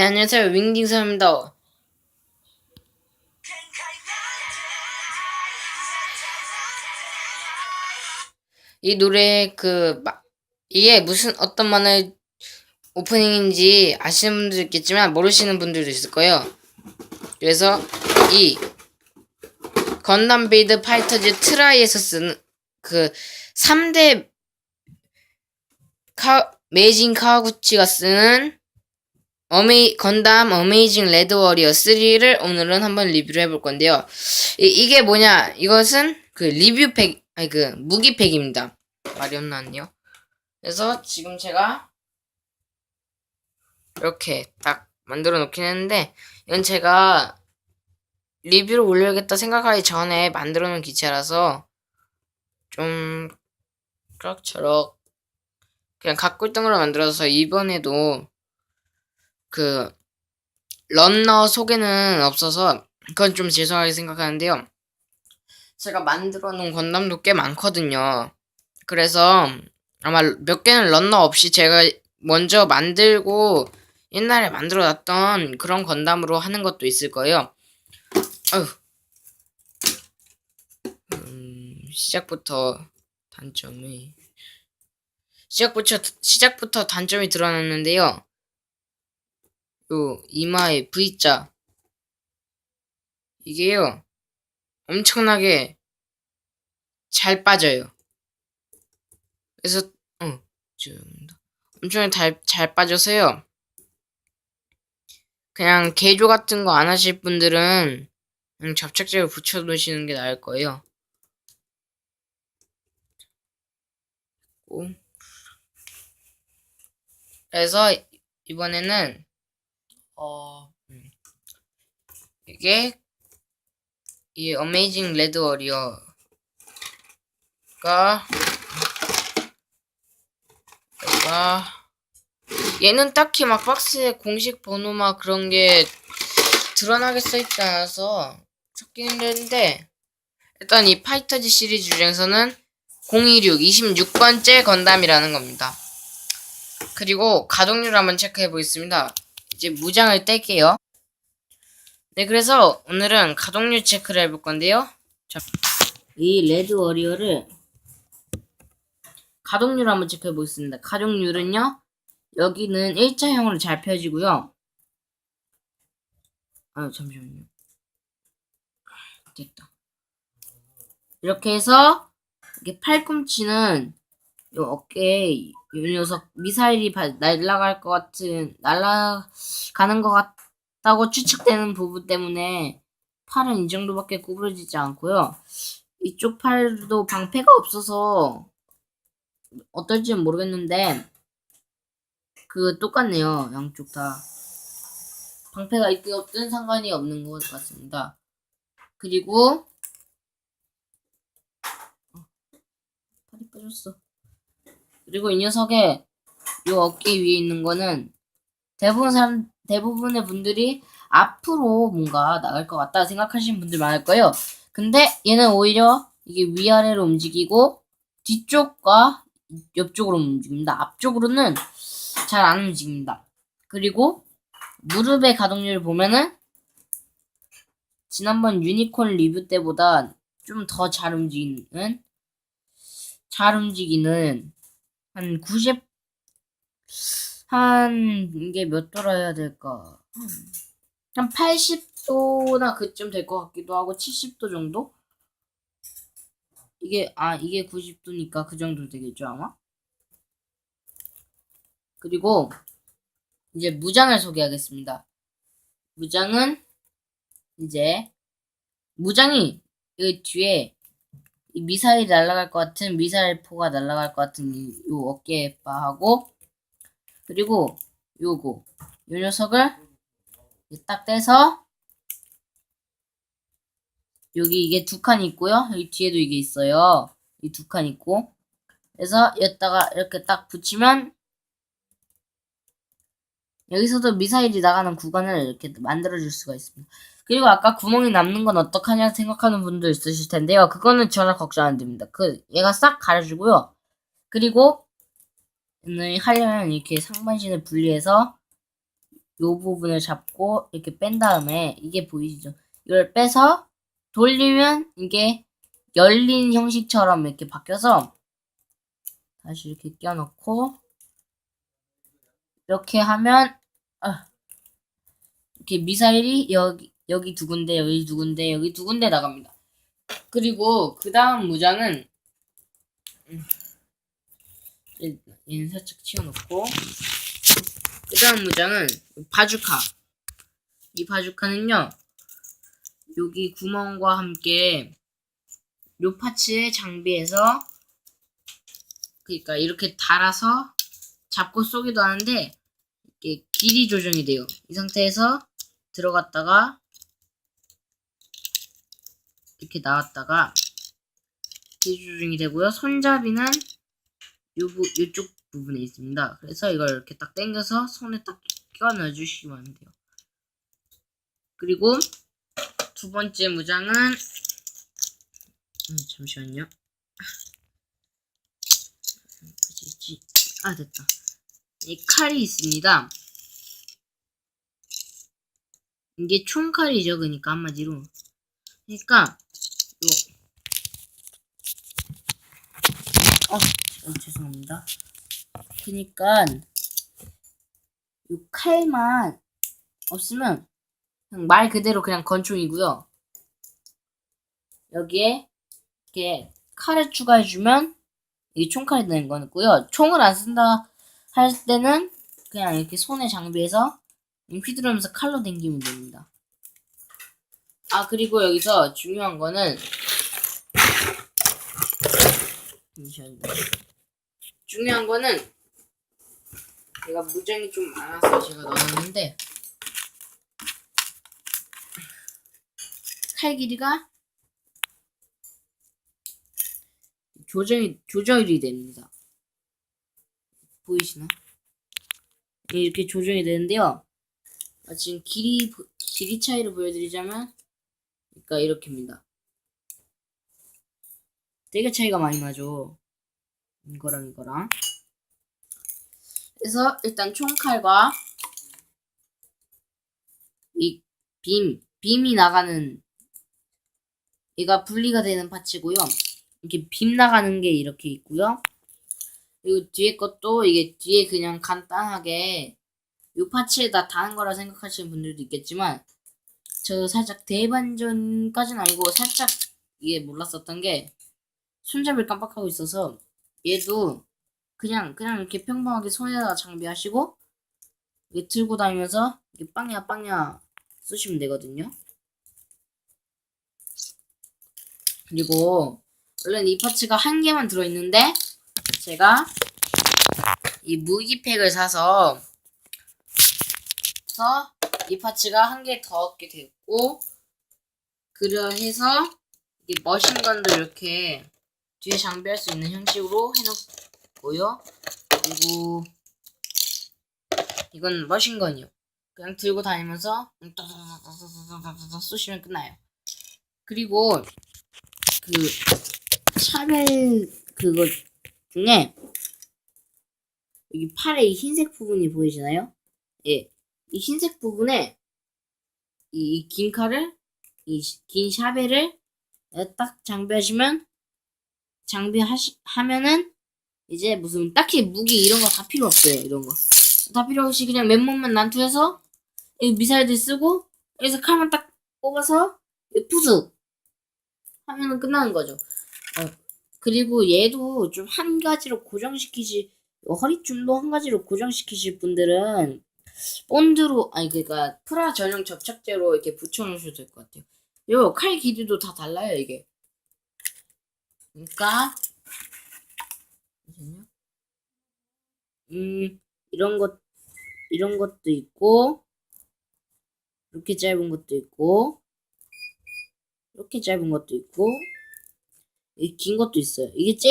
네, 안녕하세요. 윙딩선입니다. 이 노래 그 마- 이게 무슨 어떤 만화의 오프닝인지 아시는 분도 있겠지만 모르시는 분들도 있을 거예요. 그래서 이 건담 베이드 파이터즈 트라이에서 쓰는 그 3대 카 메이징 카와구치가 쓰는 어메이 건담 어메이징 레드 워리어 3를 오늘은 한번 리뷰를 해볼 건데요. 이, 게 뭐냐? 이것은 그 리뷰 팩, 아니 그 무기 팩입니다. 말이 없나요? 그래서 지금 제가 이렇게 딱 만들어 놓긴 했는데 이건 제가 리뷰를 올려야겠다 생각하기 전에 만들어 놓은 기체라서 좀 그럭저럭 그냥 갖고 있던 걸로 만들어서 이번에도 그 런너 속에는 없어서 그건 좀 죄송하게 생각하는데요. 제가 만들어 놓은 건담도 꽤 많거든요. 그래서 아마 몇 개는 런너 없이 제가 먼저 만들고 옛날에 만들어 놨던 그런 건담으로 하는 것도 있을 거예요. 아휴. 음, 시작부터 단점이 시작부터 시작부터 단점이 드러났는데요. 요 이마에 V자 이게요 엄청나게 잘 빠져요. 그래서 어 지금 엄청 잘, 잘 빠져서요. 그냥 개조 같은 거 안 하실 분들은 그냥 접착제를 붙여 놓으시는 게 나을 거예요. 오. 그래서 이번에는 어 음. 이게 이 어메이징 레드 워리어가 가 얘는 딱히 막 박스에 공식 번호 막 그런 게 드러나게 써있지 않아서 찾기 힘든데 일단 이 파이터즈 시리즈 중에서는 016 26번째 건담이라는 겁니다. 그리고 가동률 한번 체크해 보겠습니다. 이제 무장을 뗄게요. 네, 그래서 오늘은 가동률 체크를 해볼 건데요. 자, 이 레드 워리어를 가동률 한번 체크해 보겠습니다. 가동률은요, 여기는 일자형으로 잘 펴지고요. 아, 잠시만요. 됐다. 이렇게 해서, 이게 팔꿈치는 요 어깨에 이 녀석 미사일이 날아갈 것 같은 날아가는 것 같다고 추측되는 부분 때문에 팔은 이 정도밖에 구부러지지 않고요. 이쪽 팔도 방패가 없어서 어떨지는 모르겠는데 그 똑같네요. 양쪽 다 방패가 있든 없든 상관이 없는 것 같습니다. 그리고 어, 팔이 빠졌어. 그리고 이 녀석의 이 어깨 위에 있는 거는 대부분 사람 대부분의 분들이 앞으로 뭔가 나갈 것 같다 생각하시는 분들 많을 거예요. 근데 얘는 오히려 이게 위아래로 움직이고 뒤쪽과 옆쪽으로 움직입니다. 앞쪽으로는 잘 안 움직입니다. 그리고 무릎의 가동률을 보면은 지난번 유니콘 리뷰 때보다 좀 더 잘 움직이는 잘 움직이는 한 90, 한, 이게 몇 도라 해야 될까? 한 80도나 그쯤 될 것 같기도 하고, 70도 정도? 이게, 아, 이게 90도니까 그 정도 되겠죠, 아마? 그리고, 이제 무장을 소개하겠습니다. 무장은, 이제, 무장이, 이 뒤에, 이 미사일이 날아갈 것 같은 미사일 포가 날아갈 것 같은 이, 요 어깨에 바하고 그리고 요거. 요 녀석을 딱 떼서 여기 이게 두 칸 있고요. 여기 뒤에도 이게 있어요. 이 두 칸 있고. 그래서 여기다가 이렇게 딱 붙이면 여기서도 미사일이 나가는 구간을 이렇게 만들어 줄 수가 있습니다 그리고 아까 구멍이 남는 건 어떡하냐 생각하는 분도 있으실 텐데요. 그거는 전혀 걱정 안 됩니다. 그 얘가 싹 가려주고요. 그리고 하려면 이렇게 상반신을 분리해서 요 부분을 잡고 이렇게 뺀 다음에 이게 보이시죠? 이걸 빼서 돌리면 이게 열린 형식처럼 이렇게 바뀌어서 다시 이렇게 껴놓고 이렇게 하면 아, 이렇게 미사일이 여기 여기 두 군데 여기 두 군데 여기 두 군데 나갑니다. 그리고 그 다음 무장은 살짝 치워놓고 그 다음 무장은 바주카 이 바주카는요 여기 구멍과 함께 요 파츠에 장비해서 그러니까 이렇게 달아서 잡고 쏘기도 하는데 이게 길이 조정이 돼요 이 상태에서 들어갔다가 이렇게 나왔다가 길이 조정이 되고요 손잡이는 요 부, 요쪽 부분에 있습니다. 그래서 이걸 이렇게 딱 당겨서 손에 딱 끼워 넣어주시면 돼요. 그리고 두 번째 무장은 음, 잠시만요. 아 됐다. 이 칼이 있습니다. 이게 총칼이죠, 그러니까 한마디로. 그러니까 요 어, 어, 죄송합니다. 그니까 이 칼만 없으면 그냥 말 그대로 그냥 건총이고요. 여기에 이렇게 칼을 추가해주면 이게 총칼이 되는 거고요. 총을 안 쓴다 할 때는 그냥 이렇게 손에 장비해서 휘두르면서 칼로 당기면 됩니다. 아 그리고 여기서 중요한 거는. 중요한 거는 제가 무장이 좀 많아서 제가 넣었는데 칼 길이가 조정이 조절이 됩니다. 보이시나? 이렇게 조정이 되는데요. 아, 지금 길이 보- 길이 차이를 보여드리자면, 그러니까 이렇게입니다. 되게 차이가 많이 나죠. 이거랑 이거랑. 그래서 일단 총칼과 이 빔, 빔이 나가는 얘가 분리가 되는 파츠고요. 이렇게 빔 나가는 게 이렇게 있고요. 그리고 뒤에 것도 이게 뒤에 그냥 간단하게 이 파츠에다 다는 거라 생각하시는 분들도 있겠지만 저 살짝 대반전까지는 아니고 살짝 이게 몰랐었던 게 손잡이를 깜빡하고 있어서 얘도 그냥 그냥 이렇게 평범하게 손에다 장비하시고 이게 들고 다니면서 이게 빵야 빵야 쏘시면 되거든요. 그리고 원래는 이 파츠가 한 개만 들어있는데 제가 이 무기팩을 사서 그래서 이 파츠가 한 개 더 얻게 됐고 그려해서 이게 머신건도 이렇게 뒤에 장비할 수 있는 형식으로 해놓고요. 그리고 이건 머신건이요. 그냥 들고 다니면서 음, 쏘시면 끝나요. 그리고 그 샤벨 그거 중에 여기 팔에 흰색 부분이 보이시나요? 예, 이 흰색 부분에 이 긴 칼을 이 긴 샤벨을 딱 장비하시면 장비하시 하면은 이제 무슨 딱히 무기 이런 거 다 필요 없어요 이런 거 다 필요 없이 그냥 맨몸만 난투해서 이 미사일들 쓰고 여기서 칼만 딱 뽑아서 이 푸스 하면은 끝나는 거죠. 어, 그리고 얘도 좀 한 가지로 고정시키시 허리춤도 한 가지로 고정시키실 분들은 본드로 아니 그러니까 프라 전용 접착제로 이렇게 붙여놓으셔도 될 것 같아요. 요 칼 길이도 다 달라요 이게. 그러니까. 음 이런 것 이런 것도 있고 이렇게 짧은 것도 있고 이렇게 짧은 것도 있고 이 긴 것도 있어요. 이게 제일